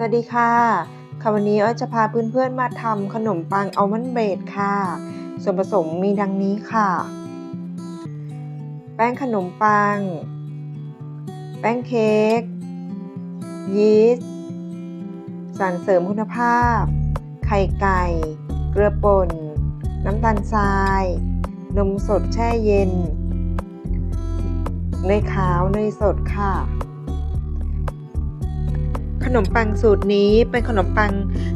สวัสดีค่ะค่ะวันนี้อ้อยจะพาเพื่อนๆมาทำขนมปังอัลมอนด์เบรดค่ะ ส่วนผสมมีดังนี้ค่ะ แป้งขนมปัง แป้งเค้ก ยีสต์ สารเสริมคุณภาพ ไข่ไก่ เกลือป่น น้ำตาลทราย นมสดแช่เย็น เนยขาว เนยสดค่ะ ขนมปังสูตรนี้เป็นขนมปัง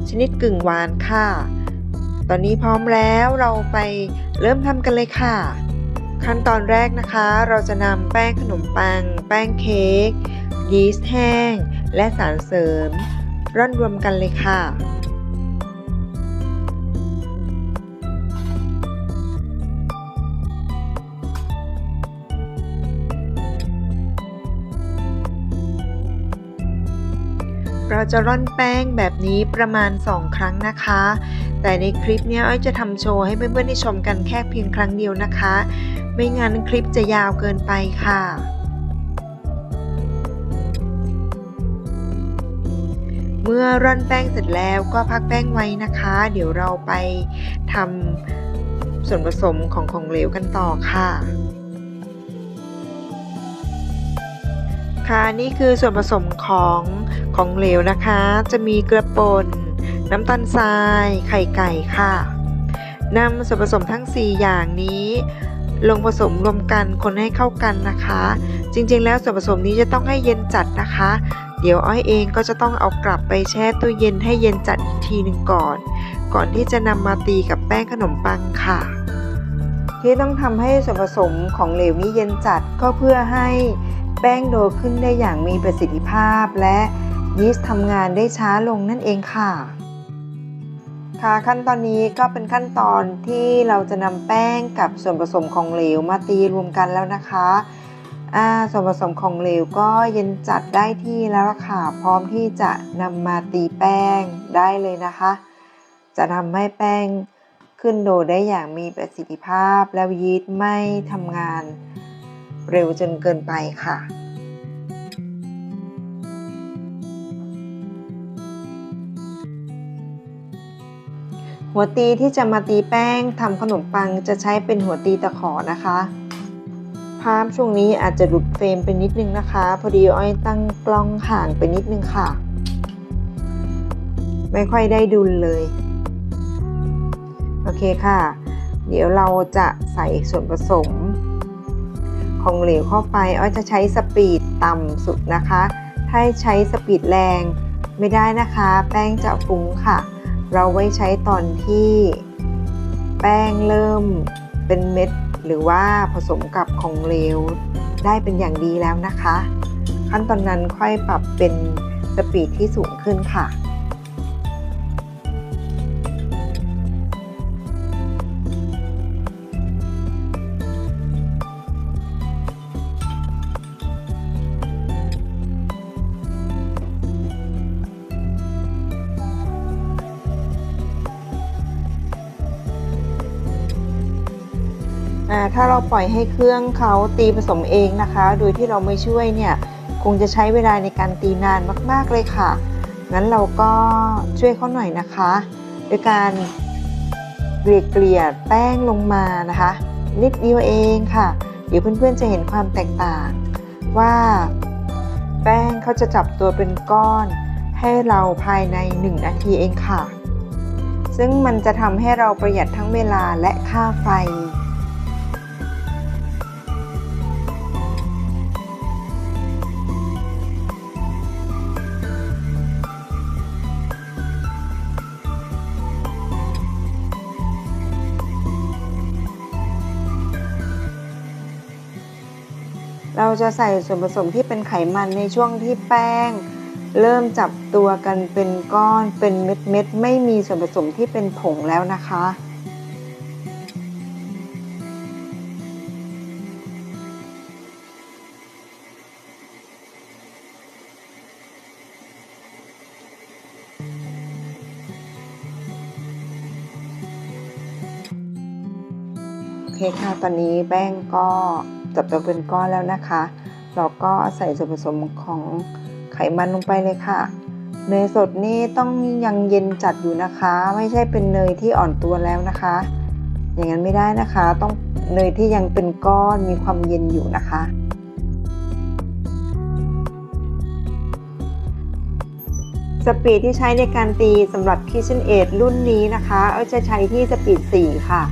ชนิดกึ่งหวานค่ะ ตอนนี้พร้อมแล้วเราไปเริ่มทำกันเลยค่ะ ขั้นตอนแรกนะคะ เราจะนำแป้งขนมปัง แป้งเค้กยีสต์แห้ง และสารเสริม ร่อนรวมกันเลยค่ะ เราจะร่อนแป้งแบบนี้ประมาณ 2 ครั้งนะคะ แต่ในคลิปนี้อ้อยจะทำโชว์ให้เพื่อนๆได้ชมกันแค่เพียงครั้งเดียวนะคะ ไม่งั้นคลิปจะยาวเกินไปค่ะเมื่อร่อนแป้งเสร็จแล้วก็พักแป้งไว้นะคะ เดี๋ยวเราไปทำส่วนผสมของของเหลวกันต่อค่ะ ค่ะนี่คือส่วนผสมของ ของเหลวนะคะ จะมีเกลือป่น น้ำตาลทราย ไข่ไก่ค่ะนำส่วนผสมทั้ง 4 อย่างนี้ลงผสมรวมกันคนให้เข้ากันนะคะ จริงๆ แล้วส่วนผสมนี้จะต้องให้เย็นจัดนะคะ เดี๋ยวอ้อยเองก็จะต้องเอากลับไปแช่ตู้เย็นให้เย็นจัดอีกทีหนึ่งก่อน ก่อนที่จะนำมาตีกับแป้งขนมปังค่ะ ที่ต้องทำให้ส่วนผสมของเหลวนี้เย็นจัดก็เพื่อให้แป้งโดขึ้นได้อย่างมีประสิทธิภาพและ ยีสต์ทำงานได้ช้าลงนั่นเองค่ะ ค่ะขั้นตอนนี้ก็เป็นขั้นตอนที่เราจะนำแป้งกับส่วนผสมของเหลวมาตีรวมกันแล้วนะคะอ่าส่วนผสมของเหลวก็เย็นจัดได้ที่แล้วค่ะพร้อมที่จะนำมาตีแป้งได้เลยนะคะ จะทำให้แป้งขึ้นโดได้อย่างมีประสิทธิภาพ แล้วยีสต์ไม่ทำงานเร็วจนเกินไปค่ะ หัวตีที่จะมาตีแป้งทำขนมปังจะใช้เป็นหัวตีตะขอนะคะ ภาพช่วงนี้อาจจะหลุดเฟรมไปนิดนึงนะคะ พอดีอ้อยตั้งกล้องห่างไปนิดนึงค่ะ ไม่ค่อยได้ดุลเลย โอเคค่ะ เดี๋ยวเราจะใส่ส่วนผสม ของเหลวเข้าไป อ้อยจะใช้สปีดต่ำสุดนะคะ ถ้าใช้สปีดแรงไม่ได้นะคะ แป้งจะฟุ้งค่ะ เราไว้ใช้ตอนที่แป้งเริ่มเป็นเม็ด หรือว่าผสมกับของเหลวได้เป็นอย่างดีแล้วนะคะ ขั้นตอนนั้นค่อยปรับเป็นสปีดที่สูงขึ้นค่ะ ถ้าเราปล่อยให้เครื่องเขาตีผสมเองนะคะ โดยที่เราไม่ช่วยเนี่ยคงจะใช้เวลาในการตีนานมากๆเลยค่ะ งั้นเราก็ช่วยเขาหน่อยนะคะโดยการเกลี่ยเกลี่ยแป้งลงมานะคะ นิดเดียวเองค่ะ เดี๋ยวเพื่อนๆจะเห็นความแตกต่าง ว่าแป้งเขาจะจับตัวเป็นก้อน ให้เราภายใน 1 นาทีเองค่ะ ซึ่งมันจะทำให้เราประหยัดทั้งเวลาและค่าไฟ เราจะใส่ส่วนผสมที่เป็นไขมันในช่วงที่แป้ง เริ่มจับตัวกันเป็นก้อนเป็นเม็ดเม็ดไม่มีส่วนผสมที่เป็นผงแล้วนะคะ โอเคค่ะ ตอนนี้แป้งก็ จับตัวเป็นก้อนแล้วนะคะ เราก็ใส่ส่วนผสมของไขมันลงไปเลยค่ะ เนยสดนี่ต้องยังเย็นจัดอยู่นะคะ ไม่ใช่เป็นเนยที่อ่อนตัวแล้วนะคะ อย่างนั้นไม่ได้นะคะ ต้องเนยที่ยังเป็นก้อนมีความเย็นอยู่นะคะสปีดที่ใช้ในการตีสำหรับ KitchenAid รุ่นนี้นะคะ เออจะใช้ที่สปีด 4 ค่ะ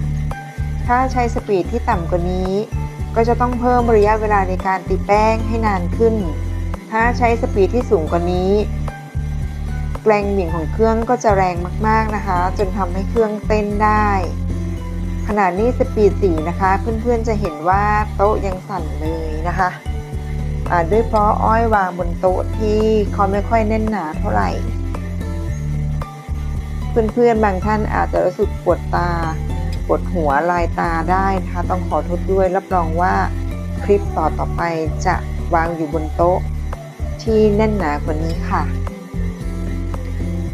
ถ้าใช้สปีดที่ต่ำกว่านี้ ก็จะต้องเพิ่มระยะเวลาในการตีแป้งให้นานขึ้น ถ้าใช้สปีดที่สูงกว่านี้ แรงบิ่งของเครื่องก็จะแรงมากๆนะคะ จนทำให้เครื่องเต้นได้ขนาดนี้สปีด4นะคะ เพื่อนๆจะเห็นว่าโต๊ะยังสั่นเลยนะคะอ่าด้วยเพราะอ้อยวางบนโต๊ะที่เขาไม่ค่อยแน่นหนาเท่าไหร่ เพื่อนๆบางท่านอาจจะรู้สึกปวดตา ปวดหัวลายตาได้นะคะต้องขอโทษด้วยรับรองว่าคลิปต่อต่อไปจะวางอยู่บนโต๊ะที่แน่นหนากว่านี้ค่ะ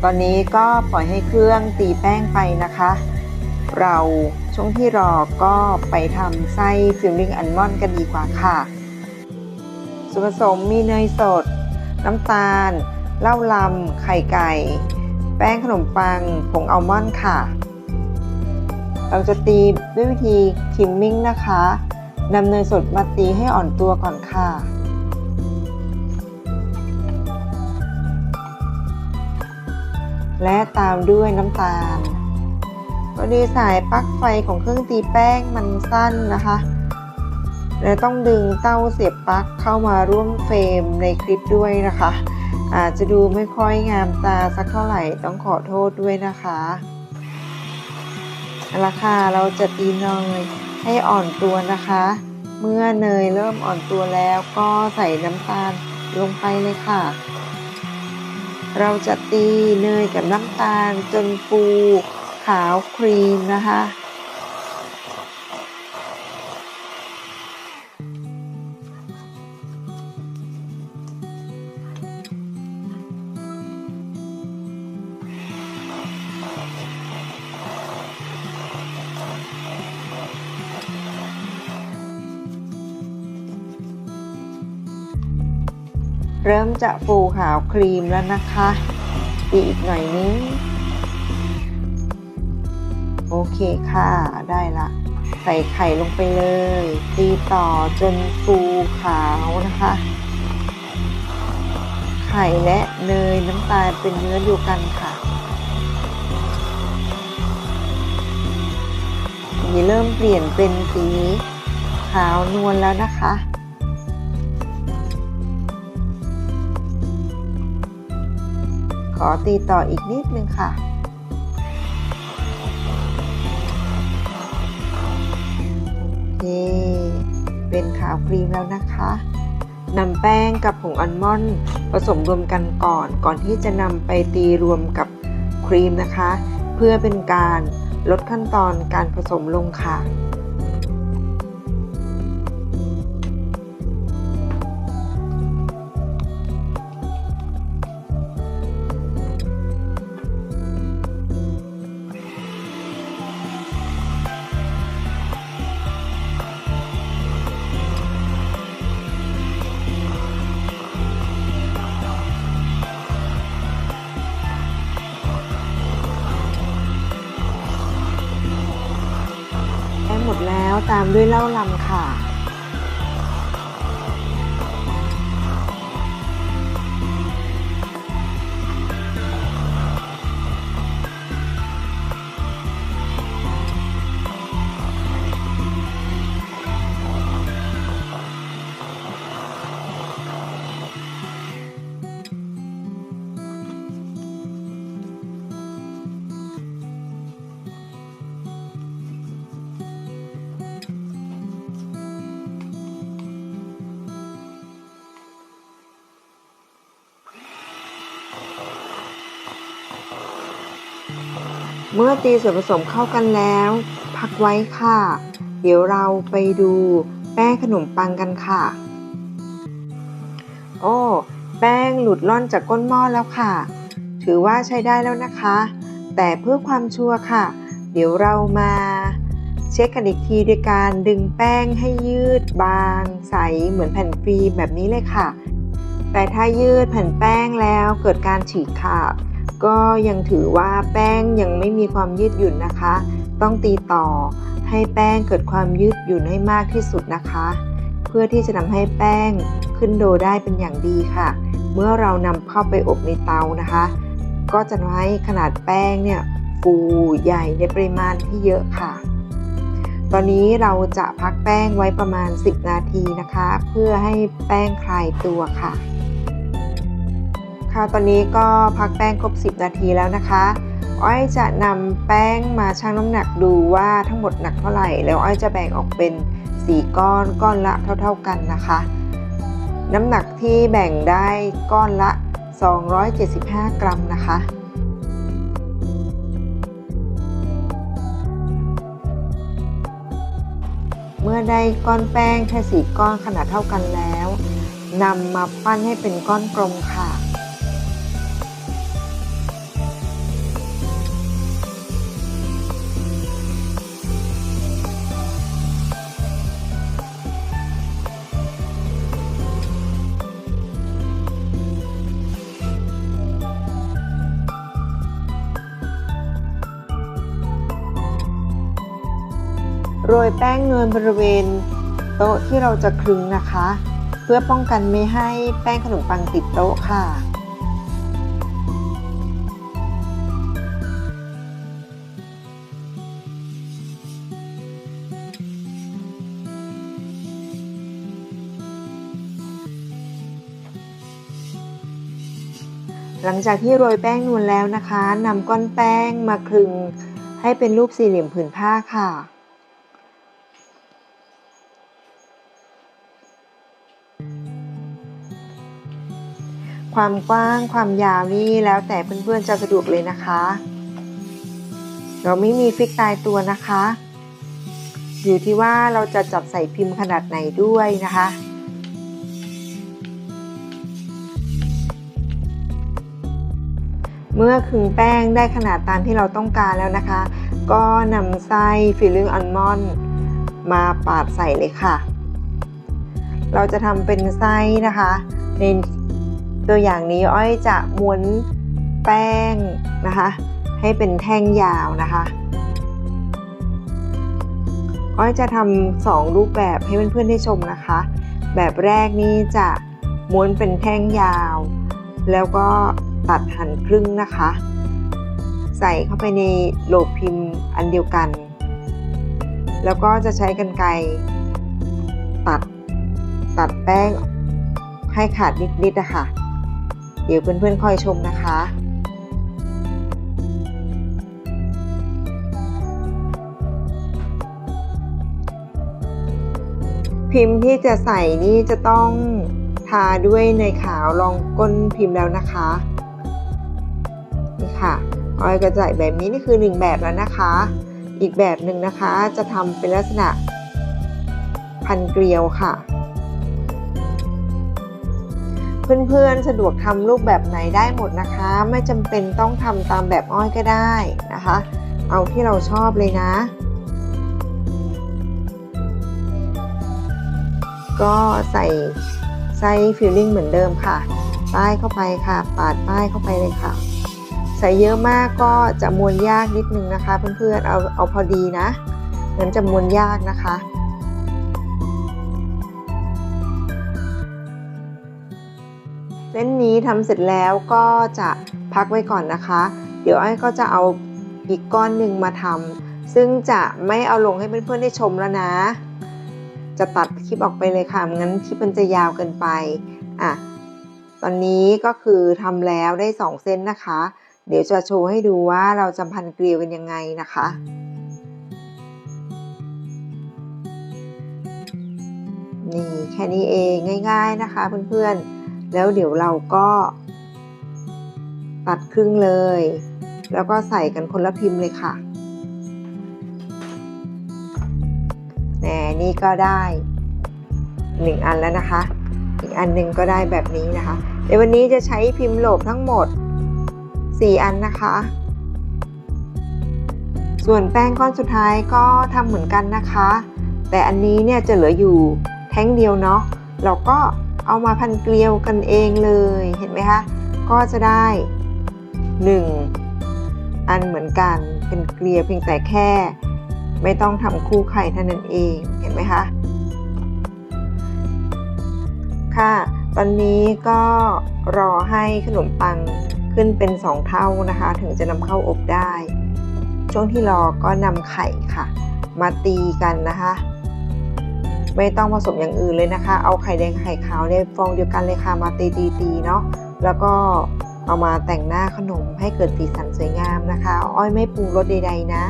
ตอนนี้ก็ปล่อยให้เครื่องตีแป้งไปนะคะ เราช่วงที่รอก็ไปทำไส้ฟิลลิ่งอัลมอนด์กันดีกว่าค่ะ ส่วนผสมมีเนยสด น้ำตาล เหล้าลำไข่ไก่ แป้งขนมปัง ผงอัลมอนด์ค่ะ เราจะตีด้วยวิธีคิมมิ่งนะคะนำเนยสดมาตีให้อ่อนตัวก่อนค่ะ และตามด้วยน้ำตาลพอดีสายปลั๊กไฟของเครื่องตีแป้งมันสั้นนะคะ และต้องดึงเต้าเสียบปลั๊กเข้ามาร่วมเฟรมในคลิปด้วยนะคะ อาจจะดูไม่ค่อยงามตาสักเท่าไหร่ต้องขอโทษด้วยนะคะ เอาละค่ะเราจะตีเนยให้อ่อนตัวนะคะ เมื่อเนยเริ่มอ่อนตัวแล้วก็ใส่น้ำตาลลงไปเลยค่ะ เราจะตีเนยกับน้ำตาลจนฟูขาวครีมนะคะ เริ่มจะฟูขาวครีมแล้วนะคะตีอีกหน่อยนึงโอเคค่ะได้ละใส่ไข่ลงไปเลย ตีต่อจนฟูขาวนะคะ ไข่และเนยน้ำตาลเป็นเนื้อเดียวกันค่ะนี่เริ่มเปลี่ยนเป็นสีขาวนวลแล้วนะคะ อตีต่ออีกนิดนึงค่ะโอเคเป็นขาวครีมแล้วนะคะนำแป้งกับผงอัลมอนด์ผสมรวมกันก่อน ก่อนที่จะนำไปตีรวมกับครีมนะคะ เพื่อเป็นการลดขั้นตอนการผสมลงค่ะ ด้วยเล่าลำค่ะ เมื่อตีส่วนผสมเข้ากันแล้ว พักไว้ค่ะ เดี๋ยวเราไปดูแป้งขนมปังกันค่ะ โอ้ แป้งหลุดล่อนจากก้นหม้อแล้วค่ะ ถือว่าใช้ได้แล้วนะคะ แต่เพื่อความชัวร์ค่ะ เดี๋ยวเรามาเช็คกันอีกทีด้วยการดึงแป้งให้ยืดบางใสเหมือนแผ่นฟิล์มแบบนี้เลยค่ะแแต่ถ้ายืดแผ่นแป้งแล้วเกิดการฉีกขาด ก็ยังถือว่าแป้งยังไม่มีความยืดหยุ่นนะคะ ต้องตีต่อให้แป้งเกิดความยืดหยุ่นให้มากที่สุดนะคะ เพื่อที่จะทำให้แป้งขึ้นโดได้เป็นอย่างดีค่ะ เมื่อเรานำเข้าไปอบในเตานะคะ ก็จะทำให้ขนาดแป้งเนี่ยฟูใหญ่ในปริมาณที่เยอะค่ะ ตอนนี้เราจะพักแป้งไว้ประมาณ 10 นาทีนะคะ เพื่อให้แป้งคลายตัวค่ะ ค่ะตอนนี้ก็พักแป้งครบ 10 นาทีแล้วนะคะ อ้อยจะนำแป้งมาชั่งน้ำหนักดูว่าทั้งหมดหนักเท่าไหร่ แล้วอ้อยจะแบ่งออกเป็น 4 ก้อนก้อนละเท่า ๆกันนะคะ น้ำหนักที่แบ่งได้ก้อนละ 275 กรัมนะคะเมื่อได้ก้อนแป้งแค่สี่ก้อนขนาดเท่ากันแล้วนำมาปั้นให้เป็นก้อนกลมค่ะ ยแป้งเนวลบริเวณโต๊ะที่เราจะคลึงนะคะ เพื่อป้องกันไม่ให้แป้งขนมปังติดโต๊ะค่ะ หลังจากที่โรยแป้งนวลแล้วนะคะนำก้อนแป้งมาคลึงให้เป็นรูปสี่เหลี่ยมผืนผ้าค่ะ ความกว้างความยาวนี่แล้วแต่เพื่อนๆจะสะดวกเลยนะคะ เราไม่มีฟิกตายตัวนะคะ อยู่ที่ว่าเราจะจับใส่พิมพ์ขนาดไหนด้วยนะคะเมื่อขึงแป้งได้ขนาดตามที่เราต้องการแล้วนะคะ ก็นำไส้ฟิลลิ่งอัลมอนด์มาปาดใส่เลยค่ะ เราจะทำเป็นไส้นะคะ ใน ตัวอย่างนี้อ้อยจะม้วนแป้งนะคะ ให้เป็นแท่งยาวนะคะอ้อยจะทำสองรูปแบบให้เพื่อนๆได้ชมนะคะ แบบแรกนี่จะม้วนเป็นแท่งยาว แล้วก็ตัดหั่นครึ่งนะคะ ใส่เข้าไปในโหลพิมพ์อันเดียวกัน แล้วก็จะใช้กรรไกรตัดตัดแป้งให้ขาดนิดๆนะคะ เดี๋ยวเพื่อนๆคอยชมนะคะพิมพ์ที่จะใส่นี่จะต้องทาด้วยในขาวรองก้นพิมพ์แล้วนะคะนี่ค่ะออยก็จะใส่แบบนี้นี่คือหนึ่งแบบแล้วนะคะ อีกแบบหนึ่งนะคะจะทำเป็นลักษณะพันเกลียวค่ะ เพื่อนๆ สะดวกทำรูปแบบไหนได้หมดนะคะ ไม่จำเป็นต้องทำตามแบบอ้อยก็ได้นะคะ เอาที่เราชอบเลยนะ ก็ใส่ไส้ฟิลลิ่งเหมือนเดิมค่ะ ป้ายเข้าไปค่ะ ปาดป้ายเข้าไปเลยค่ะ ใส่เยอะมากก็จะมวนยากนิดนึงนะคะ เพื่อนๆ เอาเอาพอดีนะงั้นจะมวนยากนะคะ ส้นนี้ทำเสร็จแล้วก็จะพักไว้ก่อนนะคะ เดี๋ยวไอ้ก็จะเอาอีกก้อนหนึ่งมาทำซึ่งจะไม่เอาลงให้เพื่อนๆได้ชมแล้วนะ จะตัดคลิปออกไปเลยค่ะงั้นคลิปมันจะยาวเกินไปอะตอนนี้ก็คือทำแล้วได้2เส้นนะคะ เดี๋ยวจะโชว์ให้ดูว่าเราจะพันเกลียวกันยังไงนะคะนี่แค่นี้เองง่าย ๆนะคะเพื่อนๆ แล้วเดี๋ยวเราก็ตัดครึ่งเลย แล้วก็ใส่กันคนละพิมพ์เลยค่ะแหนนี่ก็ได้หนึ่งอันแล้วนะคะ อีกอันหนึ่งก็ได้แบบนี้นะคะ เดี๋ยววันนี้จะใช้พิมพ์โหลบทั้งหมด 4 อันนะคะ ส่วนแป้งก้อนสุดท้ายก็ทำเหมือนกันนะคะ แต่อันนี้เนี่ยจะเหลืออยู่แท่งเดียวเนาะเราก็ เอามาพันเกลียวกันเองเลยเห็นไหมคะ ก็จะได้ 1 อันเหมือนกันเป็นเกลียวเพียงแต่แค่ ไม่ต้องทำคู่ไข่เท่านั้นเองเห็นไหมคะค่ะ ตอนนี้ก็รอให้ขนมปังขึ้นเป็น 2 เท่านะคะ ถึงจะนำเข้าอบได้ ช่วงที่รอก็นำไข่ค่ะ มาตีกันนะคะ ไม่ต้องผสมอย่างอื่นเลยนะคะ เอาไข่แดงไข่ขาวในฟองเดียวกันเลยค่ะมาตีตีตีเนาะแล้วก็เอามาแต่งหน้าขนมให้เกิดสีสันสวยงามนะคะ อ้อยไม่ปรุงรสใดๆนะ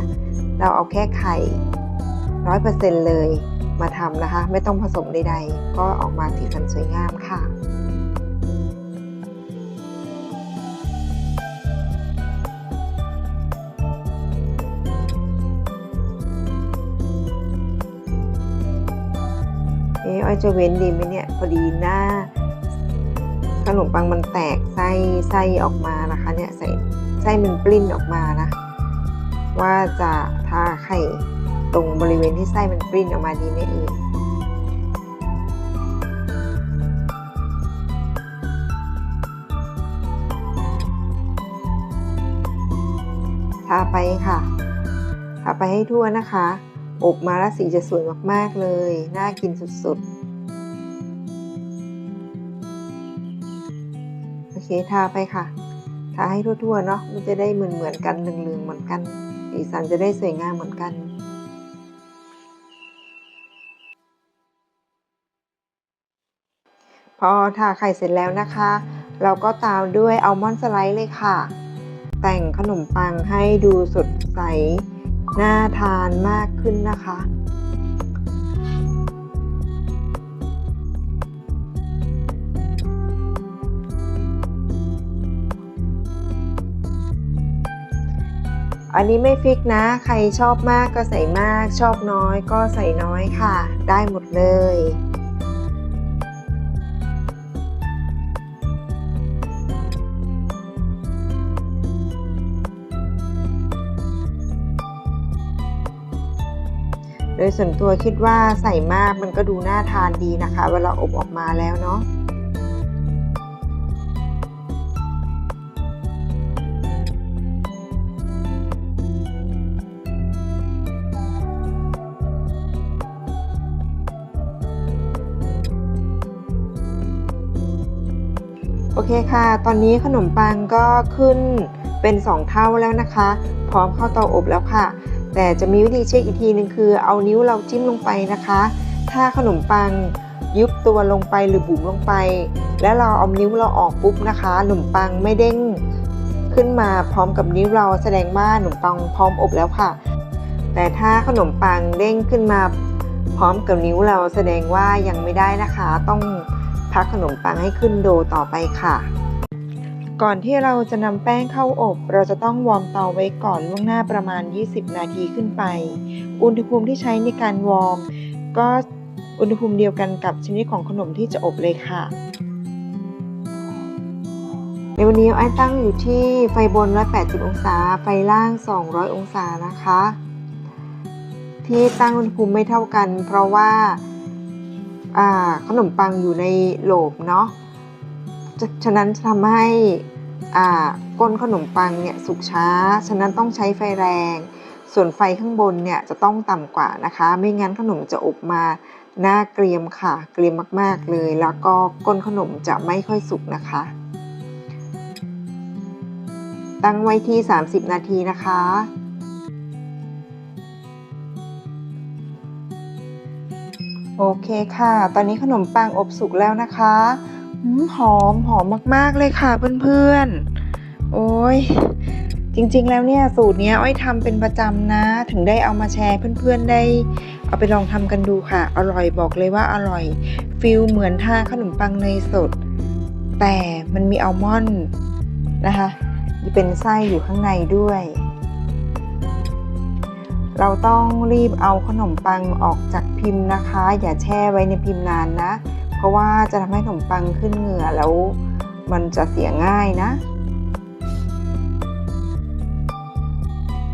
เราเอาแค่ไข่ร้อยเปอร์เซ็นต์เลยมาทำนะคะ ไม่ต้องผสมใดๆ ก็ออกมาสีสันสวยงามค่ะเอ๊ะ อ้อยจะเว้นดีไหมเนี่ยพอดีหน้าขนมปังมันแตกไส้ไส้ออกมานะคะ เนี่ยใส่ไส้มันปลิ้นออกมานะ ว่าจะทาไข่ตรงบริเวณที่ไส้มันปลิ้นออกมาดีไหมเอ่ยทาไปค่ะทาไปให้ทั่วนะคะ อบมาแล้วสีจะสวยมากๆเลย น่ากินสุดๆ โอเค ทาไปค่ะ ทาให้ทั่วๆ เนาะ มันจะได้เหมือนเหมือนๆกันเหลืองๆ เหมือนกัน สีสันจะได้สวยงามเหมือนกันพอทาไข่เสร็จแล้วนะคะ เราก็ตามด้วยอัลมอนด์สไลด์เลยค่ะ แต่งขนมปังให้ดูสดใส น่าทานมากขึ้นนะคะ อันนี้ไม่ฟิกนะ ใครชอบมากก็ใส่มาก ชอบน้อยก็ใส่น้อยค่ะ ได้หมดเลย โดยส่วนตัวคิดว่าใส่มากมันก็ดูน่าทานดีนะคะ เวลาอบออกมาแล้วเนาะโอเคค่ะ ตอนนี้ขนมปังก็ขึ้นเป็น 2 เท่าแล้วนะคะ พร้อมเข้าเตาอบแล้วค่ะ แต่จะมีวิธีเช็คอีกทีหนึ่งคือ เอานิ้วเราจิ้มลงไปนะคะ ถ้าขนมปังยุบตัวลงไปหรือบุ๋มลงไป แล้วเราเอานิ้วเราออกปุ๊บนะคะขนมปังไม่เด้งขึ้นมาพร้อมกับนิ้วเราแสดงว่าขนมปังพร้อมอบแล้วค่ะ แต่ถ้าขนมปังเด้งขึ้นมาพร้อมกับนิ้วเราแสดงว่ายังไม่ได้นะคะ ต้องพักขนมปังให้ขึ้นโดต่อไปค่ะ ก่อนที่เราจะนำแป้งเข้าอบ เราจะต้องวอร์มเตาไว้ก่อนล่วงหน้าประมาณ 20 นาทีขึ้นไป อุณหภูมิที่ใช้ในการวอร์ม ก็อุณหภูมิเดียวกันกับชนิดของขนมที่จะอบเลยค่ะ ในวันนี้ไอ้ตั้งอยู่ที่ไฟบน 180 องศา ไฟล่าง 200 องศานะคะ ที่ตั้งอุณหภูมิไม่เท่ากัน เพราะว่าขนมปังอยู่ในโหลบเนาะ ฉะฉะนั้นจะทำให้อ่าก้นขนมปังเนี่ยสุกช้า ฉะนั้นต้องใช้ไฟแรง ส่วนไฟข้างบนเนี่ยจะต้องต่ำกว่านะคะ ไม่งั้นขนมจะอบมาหน้าเกรียมค่ะ เกรียมมากๆเลย แล้วก็ก้นขนมจะไม่ค่อยสุกนะคะ ตั้งไว้ที่ 30 นาทีนะคะโอเคค่ะ ตอนนี้ขนมปังอบสุกแล้วนะคะ หืมหอมหอมมากๆเลยค่ะเพื่อนๆ โอ้ยจริงๆแล้วเนี่ยสูตรเนี้ยอ้อยทำเป็นประจำนะ ถึงได้เอามาแชร์เพื่อนๆได้ เอาไปลองทำกันดูค่ะ อร่อยบอกเลยว่าอร่อยฟิลเหมือนทาขนมปังเนยสด แต่มันมีอัลมอนด์นะคะเป็นไส้อยู่ข้างในด้วย เราต้องรีบเอาขนมปังออกจากพิมพ์นะคะ อย่าแช่ไว้ในพิมพ์นานนะ เพราะว่าจะทำให้ขนมปังขึ้นเหงื่อแล้วมันจะเสียง่ายนะ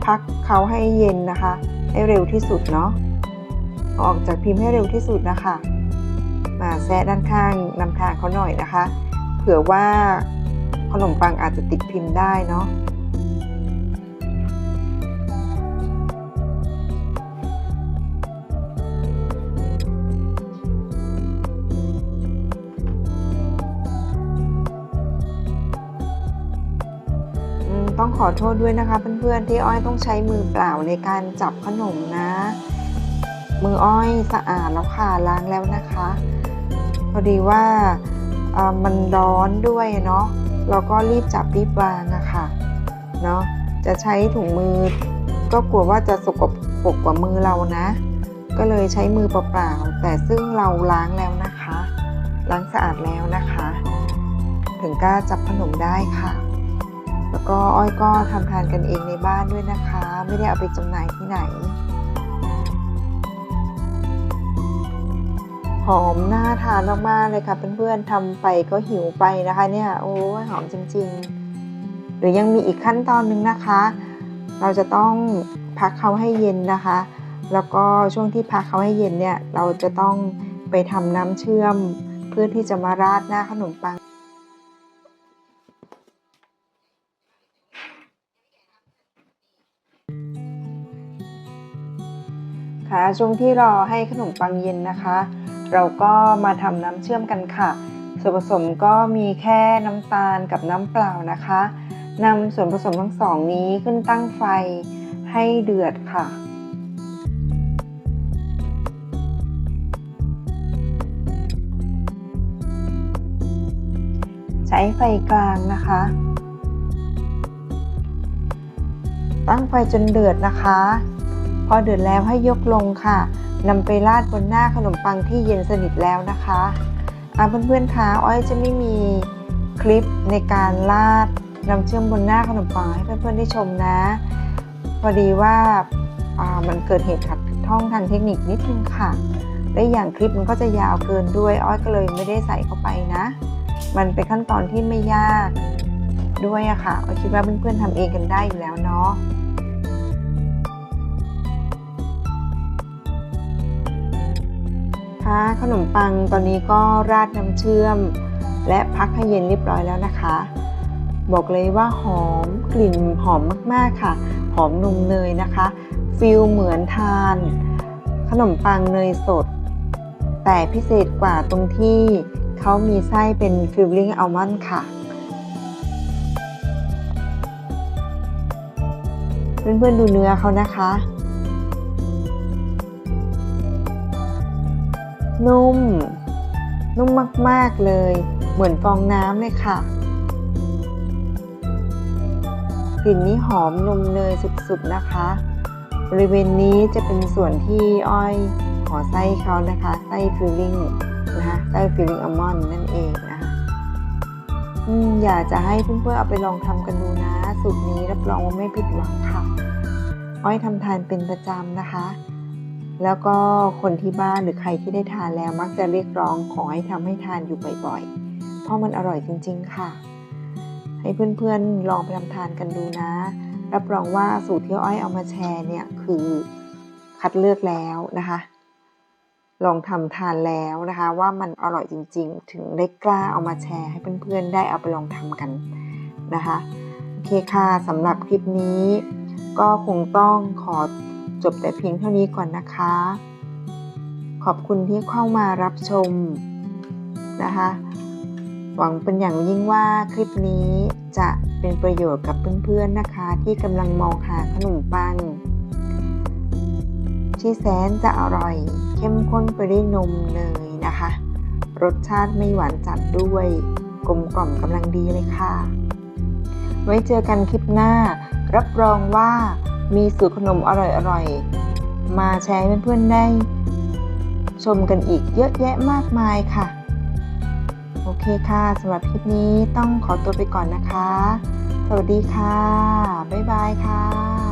พักเขาให้เย็นนะคะ ให้เร็วที่สุดเนาะออกจากพิมพ์ให้เร็วที่สุดนะคะมมาแซะด้านข้างนำทางเขาหน่อยนะคะ เผื่อว่าขนมปังอาจจะติดพิมพ์ได้เนาะ ต้องขอโทษด้วยนะคะเพื่อนๆที่อ้อยต้องใช้มือเปล่าในการจับขนมนะ มืออ้อยสะอาดแล้วค่ะล้างแล้วนะคะ พอดีว่าามันร้อนด้วยเนาะเราก็รีบจับรีบวางอะค่ะเนาะจะใช้ถุงมือ ก็กลัวว่าจะสกปรกกว่ามือเรานะ ก็เลยใช้มือเปล่าๆแต่ซึ่งเราล้างแล้วนะคะ ล้างสะอาดแล้วนะคะ ถึงกล้าจับขนมได้ค่ะ แล้วก็อ้อยก็ทำทานกันเองในบ้านด้วยนะคะ ไม่ได้เอาไปจำหน่ายที่ไหน หอมน่าทานมากๆเลยค่ะเพื่อนๆทำไปก็หิวไปนะคะเนี่ยโอ้ยหอมจริง ๆ หรือยังมีอีกขั้นตอนหนึ่งนะคะ เราจะต้องพักเขาให้เย็นนะคะ แล้วก็ช่วงที่พักเขาให้เย็นเนี่ยเราจะต้องไปทำน้ำเชื่อม เพื่อที่จะมาราดหน้าขนมปัง คะ ช่วงที่รอให้ขนมปังเย็นนะคะ เราก็มาทำน้ำเชื่อมกันค่ะ ส่วนผสมก็มีแค่น้ำตาลกับน้ำเปล่านะคะนำส่วนผสมทั้งสองนี้ขึ้นตั้งไฟให้เดือดค่ะใช้ไฟกลางนะคะ ตั้งไฟจนเดือดนะคะ อเดือดแล้วให้ยกลงค่ะนำไปราดบนหน้าขนมปังที่เย็นสนิทแล้วนะคะอ่าเพื่อนๆคะอ้อยจะไม่มีคลิปในการราดน้ำเชื่อมบนหน้าขนมปังให้เพื่อนๆได้ชมนะ พอดีว่าอ่ามันเกิดเหตุขัดข้องทางเทคนิคนิดนึงค่ะและอย่างคลิปมันก็จะยาวเกินด้วย อ้อยก็เลยไม่ได้ใส่เข้าไปนะ มันเป็นขั้นตอนที่ไม่ยากด้วยอะค่ะอ้อยคิดว่าเพื่อนๆทำเองกันได้อยู่แล้วเนาะ คะ ขนมปังตอนนี้ก็ราดน้ำเชื่อม และพักให้เย็นเรียบร้อยแล้วนะคะ บอกเลยว่าหอมกลิ่นหอมมากๆค่ะ หอมนมเนยนะคะฟิลเหมือนทาน ขนมปังเนยสด แต่พิเศษกว่าตรงที่เขามีไส้เป็นฟิลลิ่งอัลมอนด์ค่ะเพื่อนๆดูเนื้อเขานะคะ นุ่ม นุ่มมากๆเลย เหมือนฟองน้ำเลยค่ะ กลิ่นนี้หอมนมเนยสุดๆนะคะ บริเวณนี้จะเป็นส่วนที่อ้อยห่อไส้เขานะคะไส้ฟิลลิ่งนะคะไส้ฟิลลิ่งอัลมอนด์นั่นเองนะคะอืมอยากจะให้เพื่อนๆเอาไปลองทำกันดูนะ สูตรนี้รับรองว่าไม่ผิดหวังค่ะ อ้อยทำทานเป็นประจำนะคะ แล้วก็คนที่บ้านหรือใครที่ได้ทานแล้วมักจะเรียกร้องขอให้ทำให้ทานอยู่บ่อยๆ เพราะมันอร่อยจริง ๆ ค่ะ ให้เพื่อนๆ ลองไปทำทานกันดูนะ รับรองว่าสูตรที่อ้อยเอามาแชร์เนี่ยคือคัดเลือกแล้วนะคะ ลองทำทานแล้วนะคะ ว่ามันอร่อยจริง ๆ ถึงได้กล้าเอามาแชร์ ให้เพื่อนๆ ได้เอาไปลองทำกันนะคะ โอเคค่ะสำหรับคลิปนี้ ก็คงต้องขอ จบแต่เพียงเท่านี้ก่อนนะคะ ขอบคุณที่เข้ามารับชมนะคะ หวังเป็นอย่างยิ่งว่าคลิปนี้จะเป็นประโยชน์กับเพื่อนๆนะคะ ที่กำลังมองหาขนมปัง ที่แสนจะอร่อย เข้มข้นไปด้วยนมเนยนะคะ รสชาติไม่หวานจัดด้วยกลมกล่อมกำลังดีเลยค่ะ ไว้เจอกันคลิปหน้า รับรองว่า มีสูตรขนมอร่อยๆ มาแชร์ให้เพื่อนๆได้ ชมกันอีกเยอะแยะมากมายค่ะ โอเคค่ะสำหรับคลิปนี้ต้องขอตัวไปก่อนนะคะ สวัสดีค่ะ บ๊ายบายค่ะ